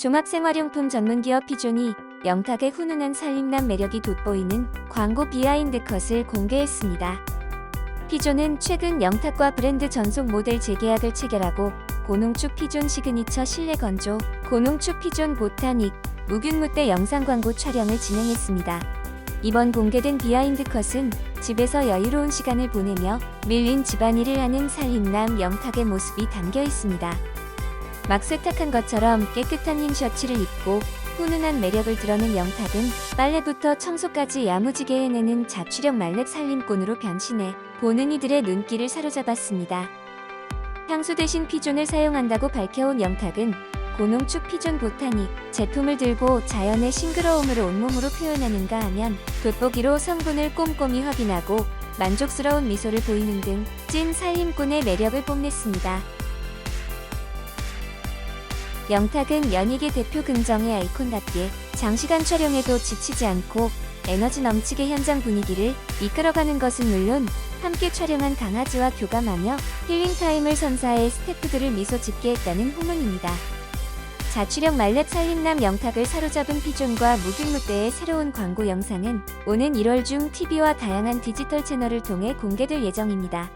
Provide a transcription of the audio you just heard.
종합생활용품 전문기업 피존이 영탁의 훈훈한 살림남 매력이 돋보이는 광고 비하인드 컷을 공개했습니다. 피존은 최근 영탁과 브랜드 전속 모델 재계약을 체결하고 고농축 피존 시그니처 실내 건조, 고농축 피존 보타닉, 무균무대 영상 광고 촬영을 진행했습니다. 이번 공개된 비하인드 컷은 집에서 여유로운 시간을 보내며 밀린 집안일을 하는 살림남 영탁의 모습이 담겨 있습니다. 막 세탁한 것처럼 깨끗한 흰 셔츠를 입고 훈훈한 매력을 드러낸 영탁은 빨래부터 청소까지 야무지게 해내는 자취력 말렙 살림꾼으로 변신해 보는 이들의 눈길을 사로잡았습니다. 향수 대신 피존을 사용한다고 밝혀온 영탁은 고농축 피존 보타닉 제품을 들고 자연의 싱그러움을 온몸으로 표현하는가 하면 돋보기로 성분을 꼼꼼히 확인하고 만족스러운 미소를 보이는 등 찐 살림꾼의 매력을 뽐냈습니다. 영탁은 연예계 대표 긍정의 아이콘답게 장시간 촬영에도 지치지 않고 에너지 넘치게 현장 분위기를 이끌어가는 것은 물론 함께 촬영한 강아지와 교감하며 힐링타임을 선사해 스태프들을 미소 짓게 했다는 후문입니다. 자취력 말렙 살림남 영탁을 사로잡은 피존과 무균무대의 새로운 광고 영상은 오는 1월 중 TV와 다양한 디지털 채널을 통해 공개될 예정입니다.